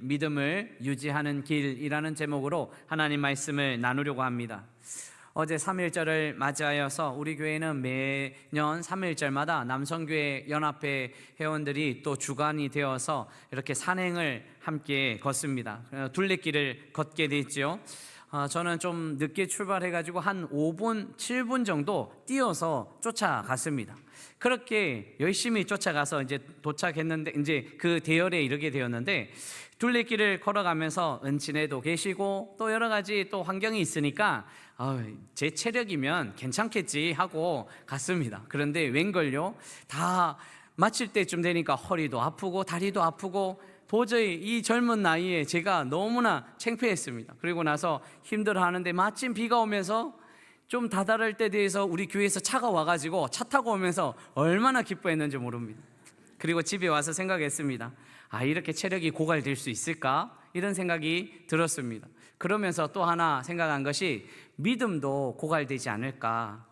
믿음을 유지하는 길이라는 제목으로 하나님 말씀을 나누려고 합니다. 어제 3일절을 맞이하여서 우리 교회는 매년 3일절마다 남성교회 연합회 회원들이 또 주관이 되어서 이렇게 산행을 함께 걷습니다. 어, 둘레길을 걷게 됐지요. 어, 저는 좀 늦게 출발해가지고 한 5분, 7분 정도 뛰어서 쫓아갔습니다. 그렇게 열심히 쫓아가서 이제 도착했는데 이제 그 대열에 이르게 되었는데 둘레길을 걸어가면서 은친에도 계시고 또 여러 가지 또 환경이 있으니까 어, 제 체력이면 괜찮겠지 하고 갔습니다. 그런데 웬걸요? 다 마칠 때쯤 되니까 허리도 아프고 다리도 아프고 도저히 이 젊은 나이에 제가 너무나 창피했습니다. 그리고 나서 힘들어 하는데 마침 비가 오면서 좀 다다를 때 대해서 우리 교회에서 차가 와가지고 차 타고 오면서 얼마나 기뻐했는지 모릅니다. 그리고 집에 와서 생각했습니다. 아, 이렇게 체력이 고갈될 수 있을까? 이런 생각이 들었습니다. 그러면서 또 하나 생각한 것이 믿음도 고갈되지 않을까?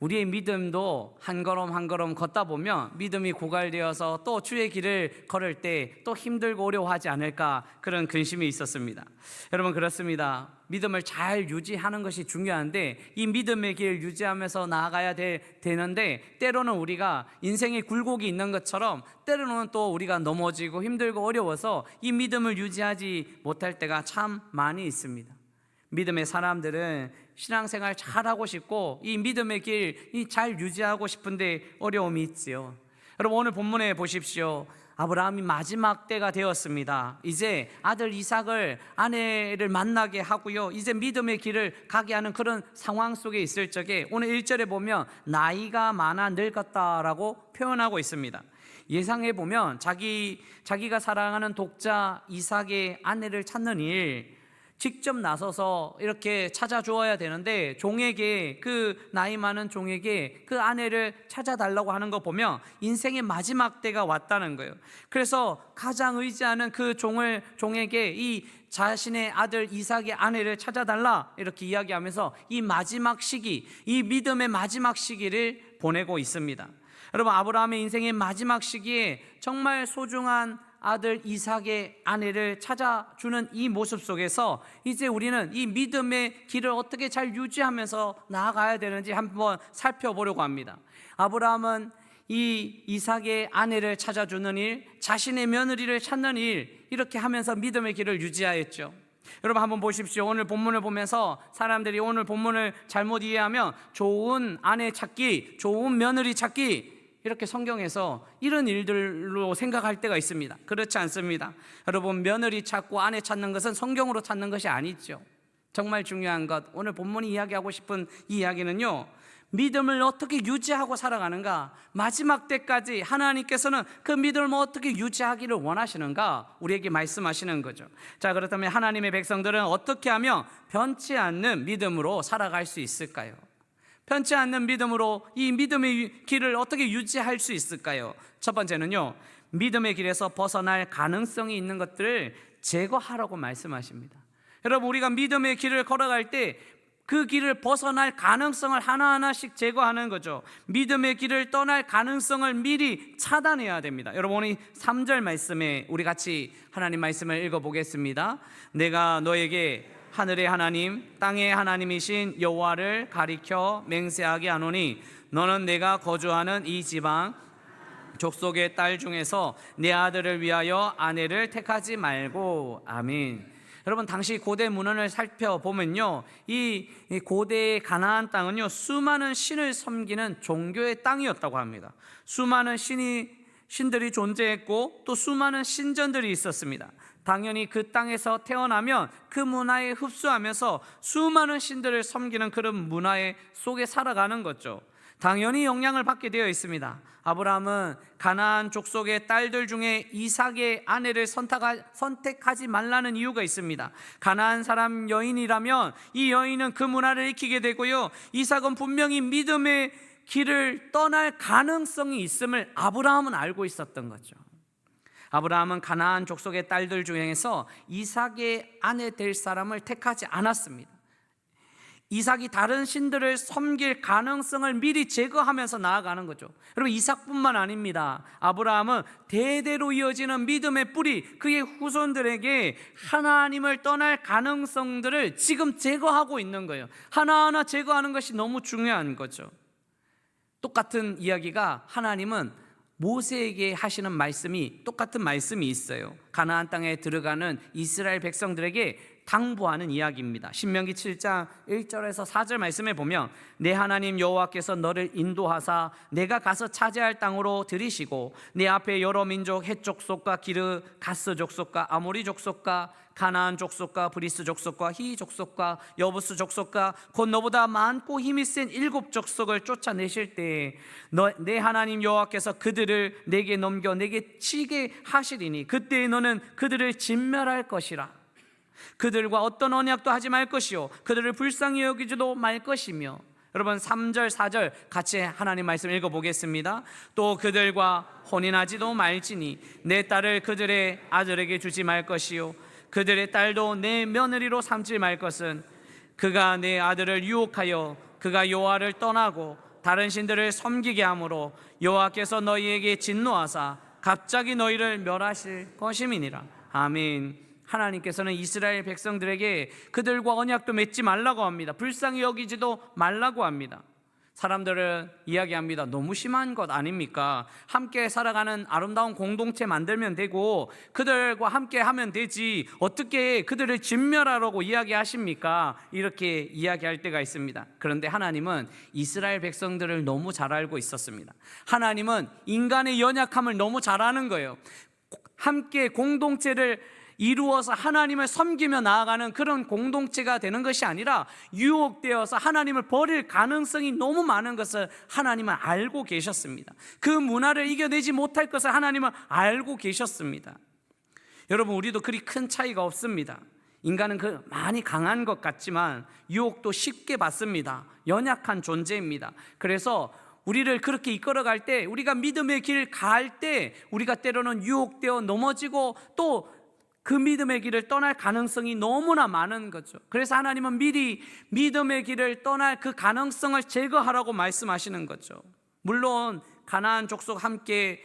우리의 믿음도 한 걸음 한 걸음 걷다 보면 믿음이 고갈되어서 또 주의 길을 걸을 때 또 힘들고 어려워하지 않을까 그런 근심이 있었습니다. 여러분 그렇습니다. 믿음을 잘 유지하는 것이 중요한데 이 믿음의 길 유지하면서 나아가야 되, 되는데 때로는 우리가 인생의 굴곡이 있는 것처럼 때로는 또 우리가 넘어지고 힘들고 어려워서 이 믿음을 유지하지 못할 때가 참 많이 있습니다. 믿음의 사람들은 신앙생활 잘하고 싶고 이 믿음의 길 잘 유지하고 싶은데 어려움이 있지요. 여러분 오늘 본문에 보십시오. 아브라함이 마지막 때가 되었습니다. 이제 아들 이삭을 아내를 만나게 하고요. 이제 믿음의 길을 가게 하는 그런 상황 속에 있을 적에 오늘 1절에 보면 나이가 많아 늙었다라고 표현하고 있습니다. 예상해 보면 자기 자기가 사랑하는 독자 이삭의 아내를 찾는 일 직접 나서서 이렇게 찾아주어야 되는데 종에게 그 나이 많은 종에게 그 아내를 찾아달라고 하는 거 보면 인생의 마지막 때가 왔다는 거예요. 그래서 가장 의지하는 그 종을 종에게 이 자신의 아들 이삭의 아내를 찾아달라 이렇게 이야기하면서 이 마지막 시기, 이 믿음의 마지막 시기를 보내고 있습니다. 여러분 아브라함의 인생의 마지막 시기에 정말 소중한 아들 이삭의 아내를 찾아주는 이 모습 속에서 이제 우리는 이 믿음의 길을 어떻게 잘 유지하면서 나아가야 되는지 한번 살펴보려고 합니다. 아브라함은 이 이삭의 아내를 찾아주는 일, 자신의 며느리를 찾는 일, 이렇게 하면서 믿음의 길을 유지하였죠. 여러분 한번 보십시오. 오늘 본문을 보면서 사람들이 오늘 본문을 잘못 이해하면 좋은 아내 찾기, 좋은 며느리 찾기, 이렇게 성경에서 이런 일들로 생각할 때가 있습니다. 그렇지 않습니다. 여러분, 며느리 찾고 아내 찾는 것은 성경으로 찾는 것이 아니죠. 정말 중요한 것, 오늘 본문이 이야기하고 싶은 이 이야기는요, 믿음을 어떻게 유지하고 살아가는가, 마지막 때까지 하나님께서는 그 믿음을 어떻게 유지하기를 원하시는가, 우리에게 말씀하시는 거죠. 자, 그렇다면 하나님의 백성들은 어떻게 하면 변치 않는 믿음으로 살아갈 수 있을까요? 편치 않는 믿음으로 이 믿음의 길을 어떻게 유지할 수 있을까요? 첫 번째는요, 믿음의 길에서 벗어날 가능성이 있는 것들을 제거하라고 말씀하십니다. 여러분, 우리가 믿음의 길을 걸어갈 때 그 길을 벗어날 가능성을 하나하나씩 제거하는 거죠. 믿음의 길을 떠날 가능성을 미리 차단해야 됩니다. 여러분, 오늘 3절 말씀에 우리 같이 하나님 말씀을 읽어보겠습니다. 내가 너에게 하늘의 하나님 땅의 하나님이신 여호와를 가리켜 맹세하게 하노니 너는 내가 거주하는 이 지방 족속의 딸 중에서 내 아들을 위하여 아내를 택하지 말고 아멘. 여러분 당시 고대 문헌을 살펴보면요, 이 고대의 가나안 땅은요 수많은 신을 섬기는 종교의 땅이었다고 합니다. 수많은 신이 신들이 존재했고 또 수많은 신전들이 있었습니다. 당연히 그 땅에서 태어나면 그 문화에 흡수하면서 수많은 신들을 섬기는 그런 문화의 속에 살아가는 거죠. 당연히 영향을 받게 되어 있습니다. 아브라함은 가나안 족속의 딸들 중에 이삭의 아내를 선택하지 말라는 이유가 있습니다. 가나안 사람 여인이라면 이 여인은 그 문화를 익히게 되고요. 이삭은 분명히 믿음의 길을 떠날 가능성이 있음을 아브라함은 알고 있었던 거죠. 아브라함은 가나안 족속의 딸들 중에서 이삭의 아내 될 사람을 택하지 않았습니다. 이삭이 다른 신들을 섬길 가능성을 미리 제거하면서 나아가는 거죠. 여러분 이삭뿐만 아닙니다. 아브라함은 대대로 이어지는 믿음의 뿌리 그의 후손들에게 하나님을 떠날 가능성들을 지금 제거하고 있는 거예요. 하나하나 제거하는 것이 너무 중요한 거죠. 똑같은 이야기가 하나님은 모세에게 하시는 말씀이 똑같은 말씀이 있어요. 가나안 땅에 들어가는 이스라엘 백성들에게 당부하는 이야기입니다. 신명기 7장 1절에서 4절 말씀에 보면 내 하나님 여호와께서 너를 인도하사 내가 가서 차지할 땅으로 들이시고 내 앞에 여러 민족 헷 족속과 기르 가스 족속과 아모리 족속과 가나안 족속과 브리스 족속과 히 족속과 여부스 족속과 곧 너보다 많고 힘이 센 일곱 족속을 쫓아내실 때에 너, 내 하나님 여호와께서 그들을 내게 넘겨 내게 치게 하시리니 그때에 너는 그들을 진멸할 것이라. 그들과 어떤 언약도 하지 말 것이요. 그들을 불쌍히 여기지도 말 것이며. 여러분 3절 4절 같이 하나님 말씀 읽어 보겠습니다. 또 그들과 혼인하지도 말지니 내 딸을 그들의 아들에게 주지 말 것이요 그들의 딸도 내 며느리로 삼지 말 것은 그가 내 아들을 유혹하여 그가 여호와를 떠나고 다른 신들을 섬기게 하므로 여호와께서 너희에게 진노하사 갑자기 너희를 멸하실 것임이니라. 아멘. 하나님께서는 이스라엘 백성들에게 그들과 언약도 맺지 말라고 합니다. 불쌍히 여기지도 말라고 합니다. 사람들은 이야기합니다. 너무 심한 것 아닙니까? 함께 살아가는 아름다운 공동체 만들면 되고 그들과 함께 하면 되지. 어떻게 그들을 진멸하라고 이야기하십니까? 이렇게 이야기할 때가 있습니다. 그런데 하나님은 이스라엘 백성들을 너무 잘 알고 있었습니다. 하나님은 인간의 연약함을 너무 잘 아는 거예요. 함께 공동체를 이루어서 하나님을 섬기며 나아가는 그런 공동체가 되는 것이 아니라 유혹되어서 하나님을 버릴 가능성이 너무 많은 것을 하나님은 알고 계셨습니다. 그 문화를 이겨내지 못할 것을 하나님은 알고 계셨습니다. 여러분 우리도 그리 큰 차이가 없습니다. 인간은 그 많이 강한 것 같지만 유혹도 쉽게 받습니다. 연약한 존재입니다. 그래서 우리를 그렇게 이끌어갈 때 우리가 믿음의 길 갈 때 우리가 때로는 유혹되어 넘어지고 또 그 믿음의 길을 떠날 가능성이 너무나 많은 거죠. 그래서 하나님은 미리 믿음의 길을 떠날 그 가능성을 제거하라고 말씀하시는 거죠. 물론 가나안 족속 함께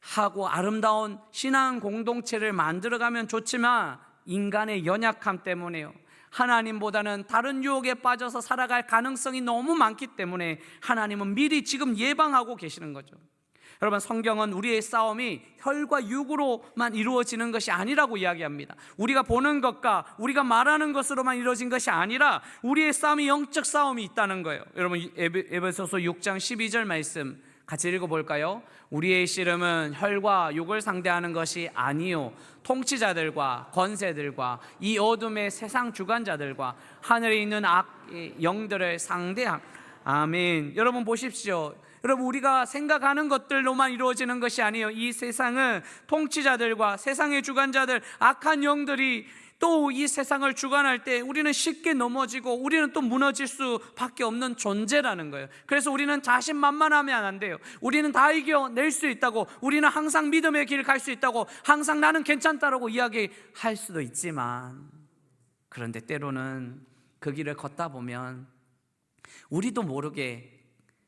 하고 아름다운 신앙 공동체를 만들어가면 좋지만 인간의 연약함 때문에요. 하나님보다는 다른 유혹에 빠져서 살아갈 가능성이 너무 많기 때문에 하나님은 미리 지금 예방하고 계시는 거죠. 여러분 성경은 우리의 싸움이 혈과 육으로만 이루어지는 것이 아니라고 이야기합니다. 우리가 보는 것과 우리가 말하는 것으로만 이루어진 것이 아니라 우리의 싸움이 영적 싸움이 있다는 거예요. 여러분 에베- 에베소서 6장 12절 말씀 같이 읽어 볼까요? 우리의 씨름은 혈과 육을 상대하는 것이 아니요 통치자들과 권세들과 이 어둠의 세상 주관자들과 하늘에 있는 악의 영들을 상대함. 아멘. 여러분 보십시오. 여러분 우리가 생각하는 것들로만 이루어지는 것이 아니에요. 이 세상은 통치자들과 세상의 주관자들 악한 영들이 또 이 세상을 주관할 때 우리는 쉽게 넘어지고 우리는 또 무너질 수밖에 없는 존재라는 거예요. 그래서 우리는 자신만만하면 안 돼요. 우리는 다 이겨낼 수 있다고, 우리는 항상 믿음의 길을 갈수 있다고, 항상 나는 괜찮다라고 이야기할 수도 있지만, 그런데 때로는 그 길을 걷다 보면 우리도 모르게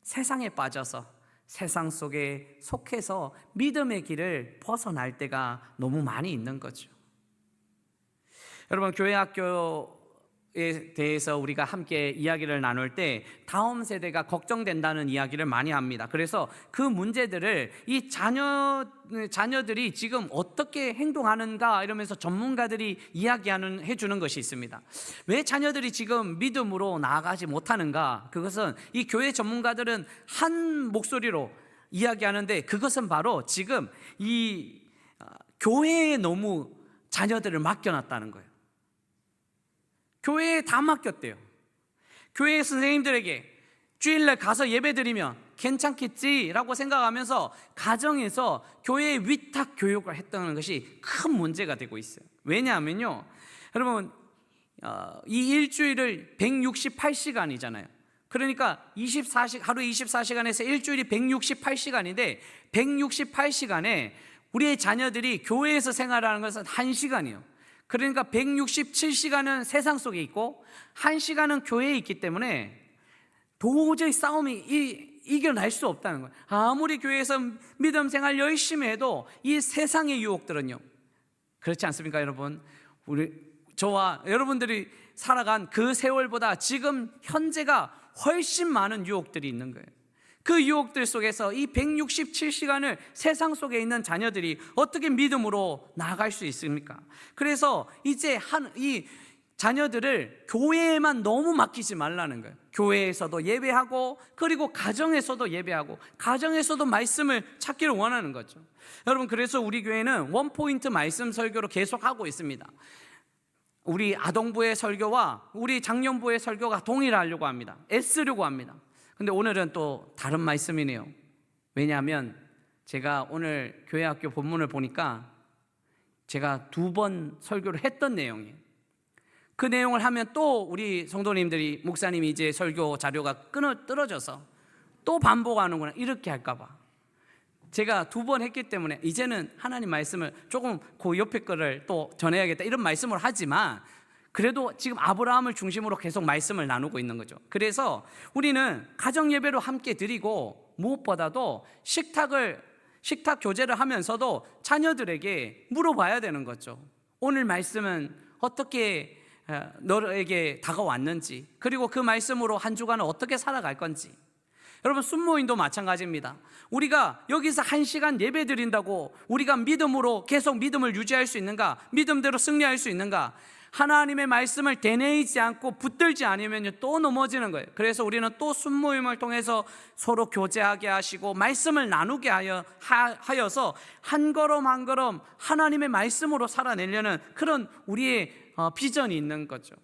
세상에 빠져서 세상 속에 속해서 믿음의 길을 벗어날 때가 너무 많이 있는 거죠. 여러분 교회 학교 에 대해서 우리가 함께 이야기를 나눌 때 다음 세대가 걱정된다는 이야기를 많이 합니다. 그래서 그 문제들을 이 자녀 자녀들이 지금 어떻게 행동하는가 이러면서 전문가들이 이야기하는 해주는 것이 있습니다. 왜 자녀들이 지금 믿음으로 나아가지 못하는가? 그것은 이 교회 전문가들은 한 목소리로 이야기하는데 그것은 바로 지금 이 아, 교회에 너무 자녀들을 맡겨놨다는 거예요. 교회에 다 맡겼대요. 교회 선생님들에게 주일날 가서 예배 드리면 괜찮겠지라고 생각하면서 가정에서 교회에 위탁 교육을 했다는 것이 큰 문제가 되고 있어요. 왜냐하면요, 여러분 어, 이 일주일을 168시간이잖아요. 그러니까 24시 하루 24시간에서 일주일이 168시간인데 168시간에 우리의 자녀들이 교회에서 생활하는 것은 1시간이에요. 그러니까 167시간은 세상 속에 있고 1시간은 교회에 있기 때문에 도저히 싸움이 이, 이겨낼 수 없다는 거예요. 아무리 교회에서 믿음 생활 열심히 해도 이 세상의 유혹들은요. 그렇지 않습니까, 여러분? 우리 저와 여러분들이 살아간 그 세월보다 지금 현재가 훨씬 많은 유혹들이 있는 거예요. 그 유혹들 속에서 이 167시간을 세상 속에 있는 자녀들이 어떻게 믿음으로 나아갈 수 있습니까? 그래서 이제 한 이 자녀들을 교회에만 너무 맡기지 말라는 거예요. 교회에서도 예배하고 그리고 가정에서도 예배하고 가정에서도 말씀을 찾기를 원하는 거죠. 여러분 그래서 우리 교회는 원 포인트 말씀 설교로 계속 하고 있습니다. 우리 아동부의 설교와 우리 장년부의 설교가 동일하려고 합니다. 애쓰려고 합니다. 근데 오늘은 또 다른 말씀이네요. 왜냐하면 제가 오늘 교회 학교 본문을 보니까 제가 두 번 설교를 했던 내용이에요. 그 내용을 하면 또 우리 성도님들이 목사님이 이제 설교 자료가 끊어 떨어져서 또 반복하는구나 이렇게 할까봐 제가 두 번 했기 때문에 이제는 하나님 말씀을 조금 그 옆에 거를 또 전해야겠다 이런 말씀을 하지만 그래도 지금 아브라함을 중심으로 계속 말씀을 나누고 있는 거죠. 그래서 우리는 가정 예배로 함께 드리고 무엇보다도 식탁을 식탁 교제를 하면서도 자녀들에게 물어봐야 되는 거죠. 오늘 말씀은 어떻게 어, 너에게 다가왔는지 그리고 그 말씀으로 한 주간을 어떻게 살아갈 건지 여러분 순모인도 마찬가지입니다. 우리가 여기서 한 시간 예배 드린다고 우리가 믿음으로 계속 믿음을 유지할 수 있는가? 믿음대로 승리할 수 있는가? 하나님의 말씀을 되뇌이지 않고 붙들지 않으면 또 넘어지는 거예요. 그래서 우리는 또 순모임을 통해서 서로 교제하게 하시고 말씀을 나누게 하여 하여서 한 걸음 한 걸음 하나님의 말씀으로 살아내려는 그런 우리의 어, 비전이 있는 거죠.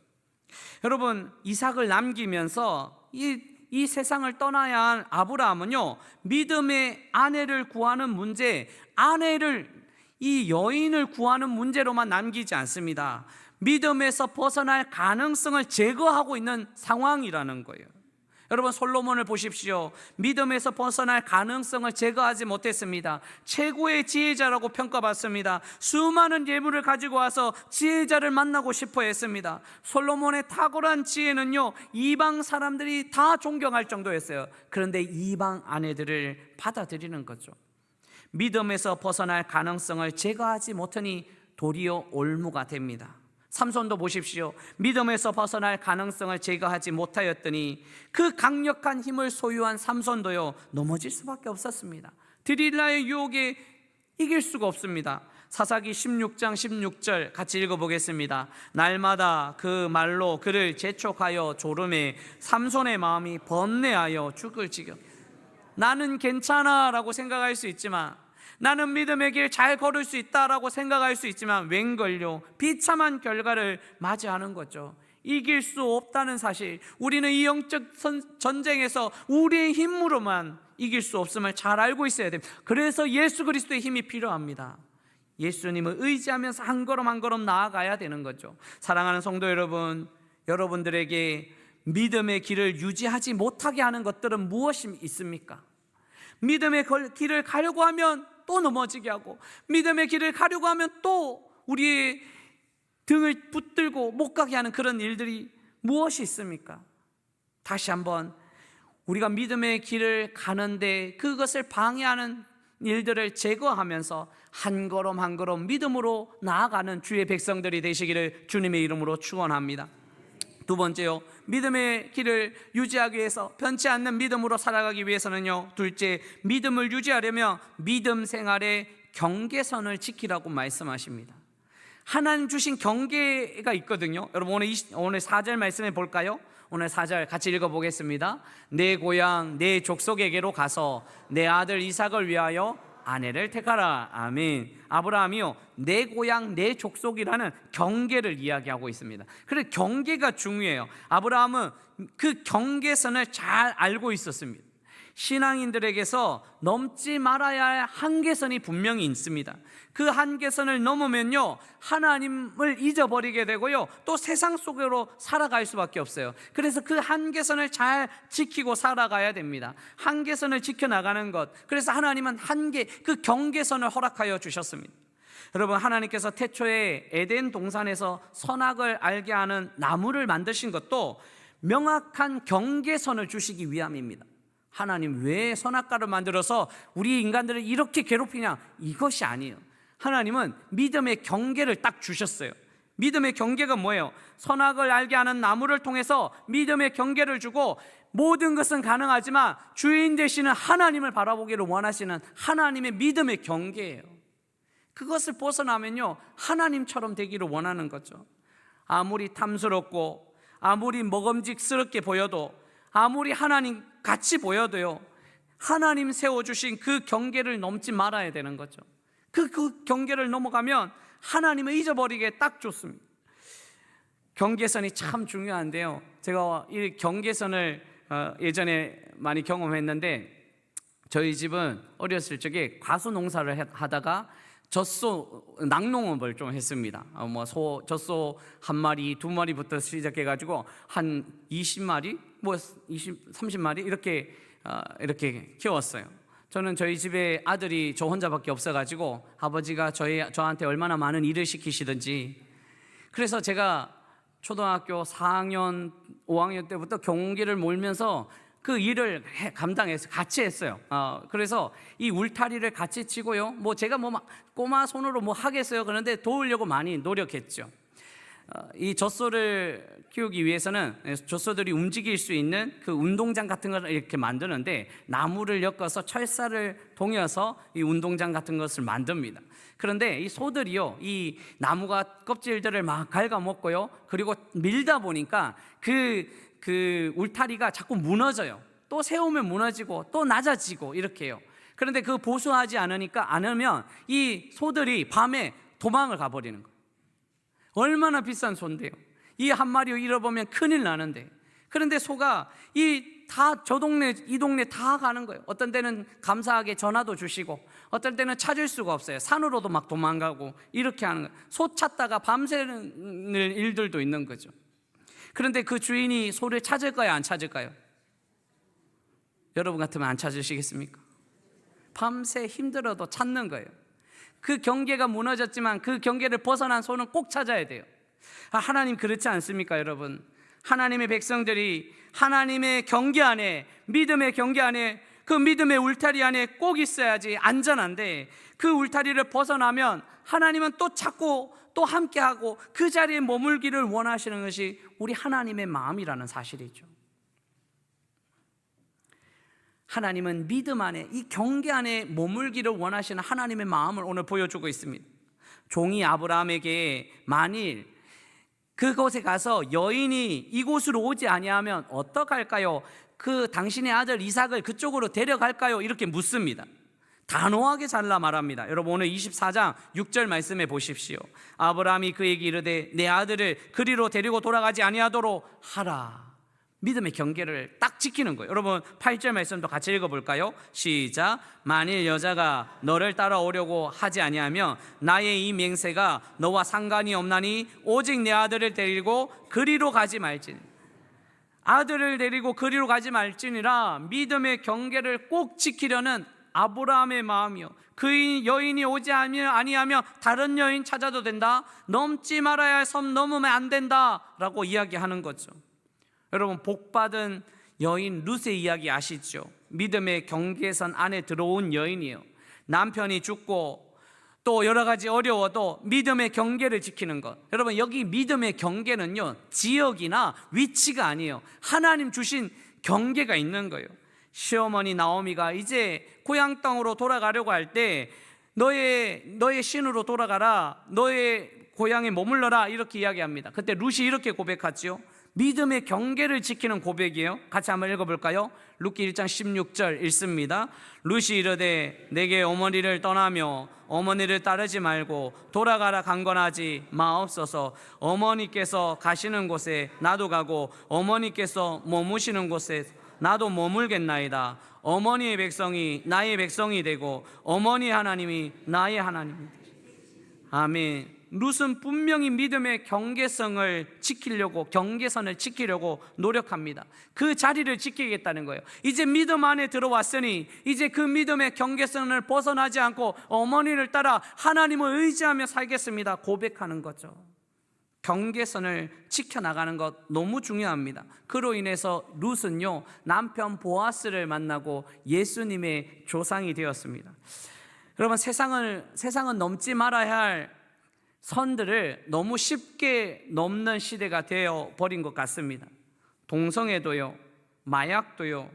여러분 이삭을 남기면서 이, 이 세상을 떠나야 한 아브라함은요 믿음의 아내를 구하는 문제, 아내를 이 여인을 구하는 문제로만 남기지 않습니다. 믿음에서 벗어날 가능성을 제거하고 있는 상황이라는 거예요. 여러분 솔로몬을 보십시오. 믿음에서 벗어날 가능성을 제거하지 못했습니다. 최고의 지혜자라고 평가받습니다. 수많은 예물을 가지고 와서 지혜자를 만나고 싶어 했습니다. 솔로몬의 탁월한 지혜는요, 이방 사람들이 다 존경할 정도였어요. 그런데 이방 아내들을 받아들이는 거죠. 믿음에서 벗어날 가능성을 제거하지 못하니 도리어 올무가 됩니다. 삼손도 보십시오. 믿음에서 벗어날 가능성을 제거하지 못하였더니 그 강력한 힘을 소유한 삼손도요 넘어질 수밖에 없었습니다. 드릴라의 유혹에 이길 수가 없습니다. 사사기 16장 16절 같이 읽어보겠습니다. 날마다 그 말로 그를 재촉하여 졸음에 삼손의 마음이 번뇌하여 죽을 지경. 나는 괜찮아라고 생각할 수 있지만 나는 믿음의 길 잘 걸을 수 있다라고 생각할 수 있지만 웬걸요 비참한 결과를 맞이하는 거죠. 이길 수 없다는 사실. 우리는 이 영적 전쟁에서 우리의 힘으로만 이길 수 없음을 잘 알고 있어야 됩니다. 그래서 예수 그리스도의 힘이 필요합니다. 예수님을 의지하면서 한 걸음 한 걸음 나아가야 되는 거죠. 사랑하는 성도 여러분, 여러분들에게 믿음의 길을 유지하지 못하게 하는 것들은 무엇이 있습니까? 믿음의 길을 가려고 하면 또 넘어지게 하고 믿음의 길을 가려고 하면 또 우리의 등을 붙들고 못 가게 하는 그런 일들이 무엇이 있습니까? 다시 한번 우리가 믿음의 길을 가는데 그것을 방해하는 일들을 제거하면서 한 걸음 한 걸음 믿음으로 나아가는 주의 백성들이 되시기를 주님의 이름으로 축원합니다. 두 번째요. 믿음의 길을 유지하기 위해서 변치 않는 믿음으로 살아가기 위해서는요. 둘째, 믿음을 유지하려면 믿음 생활의 경계선을 지키라고 말씀하십니다. 하나님 주신 경계가 있거든요. 여러분 오늘 20, 오늘 4절 말씀해 볼까요? 오늘 4절 같이 읽어 보겠습니다. 내 고향 내 족속에게로 가서 내 아들 이삭을 위하여 아내를 택하라. 아멘. 아브라함이요. 내 고향, 내 족속이라는 경계를 이야기하고 있습니다. 그래 경계가 중요해요. 아브라함은 그 경계선을 잘 알고 있었습니다. 신앙인들에게서 넘지 말아야 할 한계선이 분명히 있습니다. 그 한계선을 넘으면요, 하나님을 잊어버리게 되고요, 또 세상 속으로 살아갈 수밖에 없어요. 그래서 그 한계선을 잘 지키고 살아가야 됩니다. 한계선을 지켜나가는 것. 그래서 하나님은 한계, 그 경계선을 허락하여 주셨습니다. 여러분 하나님께서 태초에 에덴 동산에서 선악을 알게 하는 나무를 만드신 것도 명확한 경계선을 주시기 위함입니다. 하나님 왜 선악과를 만들어서 우리 인간들을 이렇게 괴롭히냐? 이것이 아니에요. 하나님은 믿음의 경계를 딱 주셨어요. 믿음의 경계가 뭐예요? 선악을 알게 하는 나무를 통해서 믿음의 경계를 주고 모든 것은 가능하지만 주인 되시는 하나님을 바라보기를 원하시는 하나님의 믿음의 경계예요. 그것을 벗어나면요, 하나님처럼 되기를 원하는 거죠. 아무리 탐스럽고, 아무리 먹음직스럽게 보여도, 아무리 하나님 같이 보여도요, 하나님 세워주신 그 경계를 넘지 말아야 되는 거죠. 그, 그 경계를 넘어가면 하나님을 잊어버리기에 딱 좋습니다. 경계선이 참 중요한데요. 제가 이 경계선을 어, 예전에 많이 경험했는데 저희 집은 어렸을 적에 과수 농사를 해- 하다가 젖소 낙농업을 좀 했습니다. 어, 뭐소 젖소 한 마리, 두 마리부터 시작해 가지고 한 20마리, 뭐 20, 30마리 이렇게 어, 이렇게 키웠어요. 저는 저희 집에 아들이 저 혼자밖에 없어 가지고 아버지가 저희 저한테 얼마나 많은 일을 시키시든지 그래서 제가 초등학교 4학년, 5학년 때부터 경운기를 몰면서 그 일을 해- 감당해서 같이 했어요. 어, 그래서 이 울타리를 같이 치고요. 뭐 제가 뭐막 꼬마 손으로 뭐 하겠어요. 그런데 도우려고 많이 노력했죠. 어, 이 젖소를 키우기 위해서는 젖소들이 움직일 수 있는 그 운동장 같은 걸 이렇게 만드는데 나무를 엮어서 철사를 동여서 이 운동장 같은 것을 만듭니다. 그런데 이 소들이요, 이 나무가 껍질들을 막 갉아먹고요, 그리고 밀다 보니까 그, 그 울타리가 자꾸 무너져요. 또 세우면 무너지고 또 낮아지고 이렇게요. 그런데 그 보수하지 않으니까 않으면 이 소들이 밤에 도망을 가버리는 거예요. 얼마나 비싼 소인데요. 이 한 마리 잃어보면 큰일 나는데. 그런데 소가 이 다 저 동네 이 동네 다 가는 거예요. 어떤 때는 감사하게 전화도 주시고 어떤 때는 찾을 수가 없어요. 산으로도 막 도망가고 이렇게 하는 거예요. 소 찾다가 밤새는 일들도 있는 거죠. 그런데 그 주인이 소를 찾을까요? 안 찾을까요? 여러분 같으면 안 찾으시겠습니까? 밤새 힘들어도 찾는 거예요. 그 경계가 무너졌지만 그 경계를 벗어난 소는 꼭 찾아야 돼요. 아, 하나님 그렇지 않습니까, 여러분? 하나님의 백성들이 하나님의 경계 안에, 믿음의 경계 안에, 그 믿음의 울타리 안에 꼭 있어야지 안전한데 그 울타리를 벗어나면 하나님은 또 찾고 또 함께하고 그 자리에 머물기를 원하시는 것이 우리 하나님의 마음이라는 사실이죠. 하나님은 믿음 안에 이 경계 안에 머물기를 원하시는 하나님의 마음을 오늘 보여주고 있습니다. 종이 아브라함에게 만일 그곳에 가서 여인이 이곳으로 오지 아니하면 어떡할까요? 그 당신의 아들 이삭을 그쪽으로 데려갈까요? 이렇게 묻습니다. 단호하게 잘라 말합니다. 여러분 오늘 24장 6절 말씀해 보십시오. 아브라함이 그에게 이르되 내 아들을 그리로 데리고 돌아가지 아니하도록 하라. 믿음의 경계를 딱 지키는 거예요. 여러분 8절 말씀도 같이 읽어 볼까요? 시작. 만일 여자가 너를 따라오려고 하지 아니하면 나의 이 맹세가 너와 상관이 없나니 오직 내 아들을 데리고 그리로 가지 말지니 아들을 데리고 그리로 가지 말지니라 믿음의 경계를 꼭 지키려는 아브라함의 마음이요. 그 여인이 오지 아니하면 다른 여인 찾아도 된다. 넘지 말아야 할 섬 넘으면 안 된다라고 이야기하는 거죠. 여러분 복받은 여인 룻의 이야기 아시죠? 믿음의 경계선 안에 들어온 여인이에요. 남편이 죽고 또 여러 가지 어려워도 믿음의 경계를 지키는 것. 여러분 여기 믿음의 경계는요 지역이나 위치가 아니에요. 하나님 주신 경계가 있는 거예요. 시어머니 나오미가 이제 고향 땅으로 돌아가려고 할 때 너의 너의 신으로 돌아가라. 너의 고향에 머물러라 이렇게 이야기합니다. 그때 룻이 이렇게 고백하지요. 믿음의 경계를 지키는 고백이에요. 같이 한번 읽어볼까요? 룻기 1장 16절 읽습니다. 룻이 이르되 내게 어머니를 떠나며 어머니를 따르지 말고 돌아가라 강건하지 마옵소서. 어머니께서 가시는 곳에 나도 가고 어머니께서 머무시는 곳에 나도 머물겠나이다. 어머니의 백성이 나의 백성이 되고 어머니 하나님이 나의 하나님이 되시. 아멘. 룻은 분명히 믿음의 경계성을 지키려고 경계선을 지키려고 노력합니다. 그 자리를 지키겠다는 거예요. 이제 믿음 안에 들어왔으니 이제 그 믿음의 경계선을 벗어나지 않고 어머니를 따라 하나님을 의지하며 살겠습니다. 고백하는 거죠. 경계선을 지켜나가는 것 너무 중요합니다. 그로 인해서 룻은요, 남편 보아스를 만나고 예수님의 조상이 되었습니다. 여러분, 세상을, 세상은 넘지 말아야 할 선들을 너무 쉽게 넘는 시대가 되어 버린 것 같습니다. 동성애도요, 마약도요,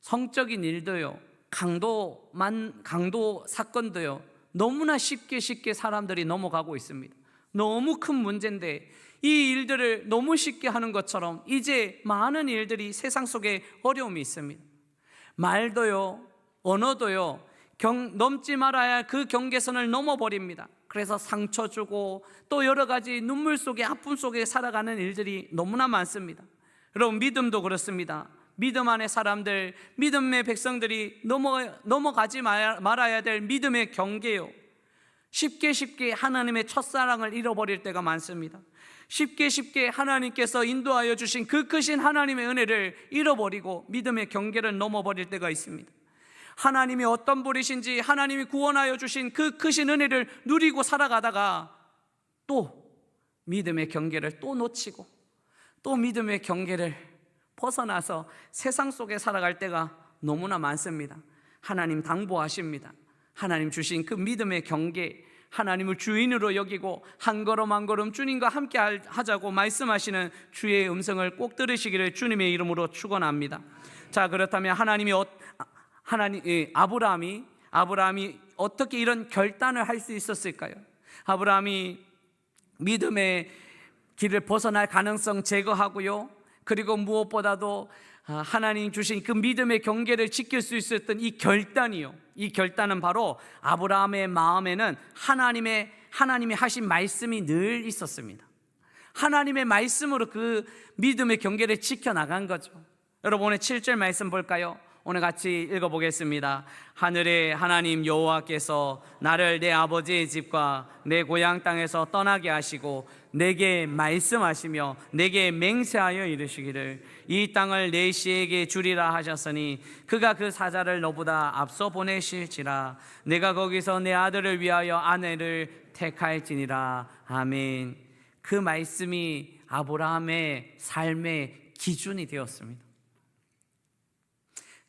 성적인 일도요, 강도만, 강도 사건도요, 너무나 쉽게 쉽게 사람들이 넘어가고 있습니다. 너무 큰 문제인데 이 일들을 너무 쉽게 하는 것처럼 이제 많은 일들이 세상 속에 어려움이 있습니다. 말도요, 언어도요, 경, 넘지 말아야 할그 경계선을 넘어버립니다. 그래서 상처 주고 또 여러 가지 눈물 속에 아픔 속에 살아가는 일들이 너무나 많습니다. 여러분 믿음도 그렇습니다. 믿음 안에 사람들, 믿음의 백성들이 넘어, 넘어가지 말- 말아야 될 믿음의 경계요. 쉽게 쉽게 하나님의 첫사랑을 잃어버릴 때가 많습니다. 쉽게 쉽게 하나님께서 인도하여 주신 그 크신 하나님의 은혜를 잃어버리고 믿음의 경계를 넘어버릴 때가 있습니다. 하나님이 어떤 분이신지 하나님이 구원하여 주신 그 크신 은혜를 누리고 살아가다가 또 믿음의 경계를 또 놓치고 또 믿음의 경계를 벗어나서 세상 속에 살아갈 때가 너무나 많습니다. 하나님 당부하십니다. 하나님 주신 그 믿음의 경계, 하나님을 주인으로 여기고 한 걸음 한 걸음 주님과 함께 할- 하자고 말씀하시는 주의 음성을 꼭 들으시기를 주님의 이름으로 축원합니다. 자 그렇다면 하나님이 어, 하나님 예, 아브라함이 아브라함이 어떻게 이런 결단을 할 수 있었을까요? 아브라함이 믿음의 길을 벗어날 가능성 제거하고요. 그리고 무엇보다도 아, 하나님 주신 그 믿음의 경계를 지킬 수 있었던 이 결단이요. 이 결단은 바로 아브라함의 마음에는 하나님의 하나님이 하신 말씀이 늘 있었습니다. 하나님의 말씀으로 그 믿음의 경계를 지켜 나간 거죠. 여러분 오늘 7절 말씀 볼까요? 오늘 같이 읽어보겠습니다. 하늘의 하나님 여호와께서 나를 내 아버지의 집과 내 고향 땅에서 떠나게 하시고 내게 말씀하시며 내게 맹세하여 이르시기를 이 땅을 내 씨에게 주리라 하셨으니 그가 그 사자를 너보다 앞서 보내실지라 내가 거기서 내 아들을 위하여 아내를 택할지니라 아멘. 그 말씀이 아브라함의 삶의 기준이 되었습니다.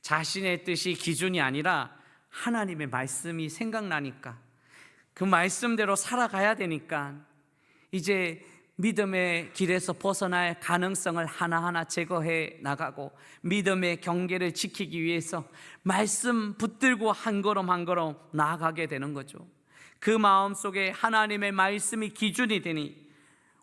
자신의 뜻이 기준이 아니라 하나님의 말씀이 생각나니까 그 말씀대로 살아가야 되니까 이제 믿음의 길에서 벗어날 가능성을 하나하나 제거해 나가고 믿음의 경계를 지키기 위해서 말씀 붙들고 한 걸음 한 걸음 나아가게 되는 거죠. 그 마음 속에 하나님의 말씀이 기준이 되니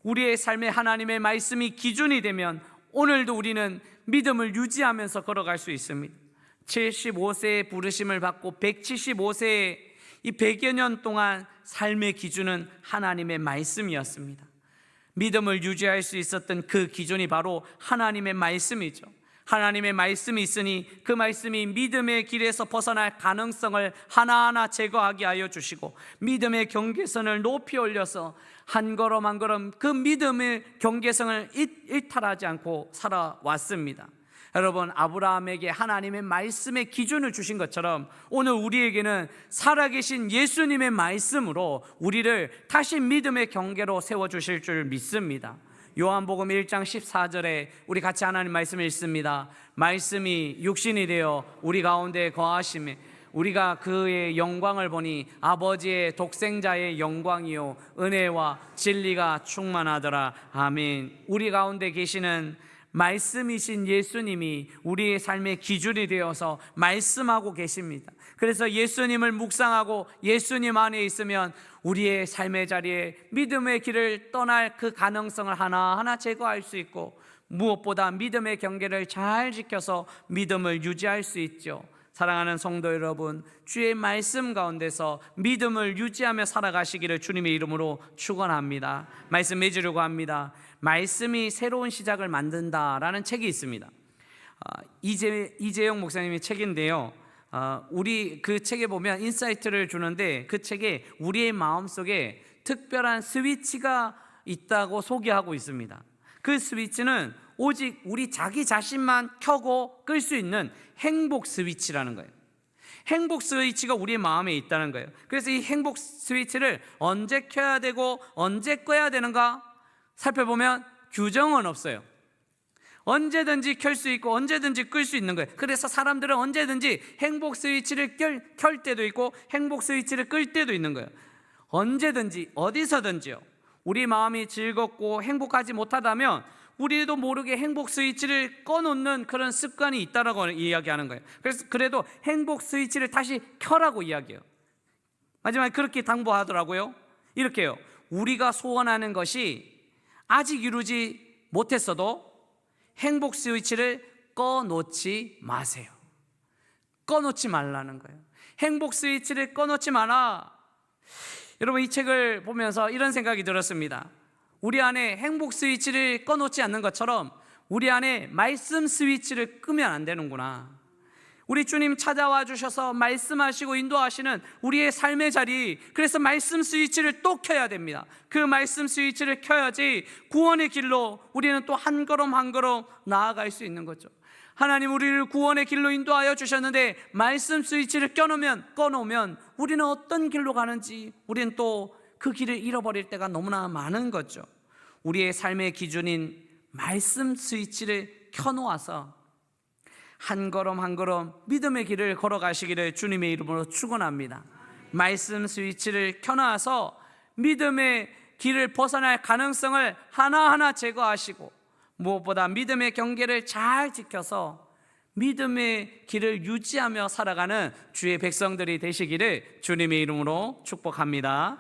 우리의 삶에 하나님의 말씀이 기준이 되면 오늘도 우리는 믿음을 유지하면서 걸어갈 수 있습니다. 75세의 부르심을 받고 175세의 이 100여 년 동안 삶의 기준은 하나님의 말씀이었습니다. 믿음을 유지할 수 있었던 그 기준이 바로 하나님의 말씀이죠. 하나님의 말씀이 있으니 그 말씀이 믿음의 길에서 벗어날 가능성을 하나하나 제거하게 하여 주시고 믿음의 경계선을 높이 올려서 한 걸음 한 걸음 그 믿음의 경계성을 일 탈하지 않고 살아왔습니다. 여러분 아브라함에게 하나님의 말씀의 기준을 주신 것처럼 오늘 우리에게는 살아계신 예수님의 말씀으로 우리를 다시 믿음의 경계로 세워 주실 줄 믿습니다. 요한복음 1장 14절에 우리 같이 하나님 말씀을 읽습니다. 말씀이 육신이 되어 우리 가운데 거하심에 우리가 그의 영광을 보니 아버지의 독생자의 영광이요 은혜와 진리가 충만하더라. 아멘. 우리 가운데 계시는 말씀이신 예수님이 우리의 삶의 기준이 되어서 말씀하고 계십니다. 그래서 예수님을 묵상하고 예수님 안에 있으면 우리의 삶의 자리에 믿음의 길을 떠날 그 가능성을 하나하나 제거할 수 있고 무엇보다 믿음의 경계를 잘 지켜서 믿음을 유지할 수 있죠. 사랑하는 성도 여러분, 주의 말씀 가운데서 믿음을 유지하며 살아가시기를 주님의 이름으로 축원합니다. 말씀 맺으려고 합니다. 말씀이 새로운 시작을 만든다라는 책이 있습니다. 아, 이재 이재용 목사님의 책인데요. 어, 우리 그 책에 보면 인사이트를 주는데 그 책에 우리의 마음 속에 특별한 스위치가 있다고 소개하고 있습니다. 그 스위치는 오직 우리 자기 자신만 켜고 끌 수 있는 행복 스위치라는 거예요. 행복 스위치가 우리의 마음에 있다는 거예요. 그래서 이 행복 스위치를 언제 켜야 되고 언제 꺼야 되는가 살펴보면 규정은 없어요. 언제든지 켤 수 있고 언제든지 끌 수 있는 거예요. 그래서 사람들은 언제든지 행복 스위치를 켤, 켤 때도 있고 행복 스위치를 끌 때도 있는 거예요. 언제든지 어디서든지요. 우리 마음이 즐겁고 행복하지 못하다면 우리도 모르게 행복 스위치를 꺼놓는 그런 습관이 있다라고 이야기하는 거예요. 그래서 그래도 행복 스위치를 다시 켜라고 이야기해요. 마지막에 그렇게 당부하더라고요. 이렇게요. 우리가 소원하는 것이 아직 이루지 못했어도 행복 스위치를 꺼놓지 마세요. 꺼놓지 말라는 거예요. 행복 스위치를 꺼놓지 마라. 여러분 이 책을 보면서 이런 생각이 들었습니다. 우리 안에 행복 스위치를 꺼놓지 않는 것처럼 우리 안에 말씀 스위치를 끄면 안 되는구나. 우리 주님 찾아와 주셔서 말씀하시고 인도하시는 우리의 삶의 자리, 그래서 말씀 스위치를 또 켜야 됩니다. 그 말씀 스위치를 켜야지 구원의 길로 우리는 또 한 걸음 한 걸음 나아갈 수 있는 거죠. 하나님 우리를 구원의 길로 인도하여 주셨는데 말씀 스위치를 껴놓으면 꺼놓으면 우리는 어떤 길로 가는지 우리는 또 그 길을 잃어버릴 때가 너무나 많은 거죠. 우리의 삶의 기준인 말씀 스위치를 켜놓아서 한 걸음 한 걸음 믿음의 길을 걸어가시기를 주님의 이름으로 축원합니다. 말씀 스위치를 켜놔서 믿음의 길을 벗어날 가능성을 하나하나 제거하시고 무엇보다 믿음의 경계를 잘 지켜서 믿음의 길을 유지하며 살아가는 주의 백성들이 되시기를 주님의 이름으로 축복합니다.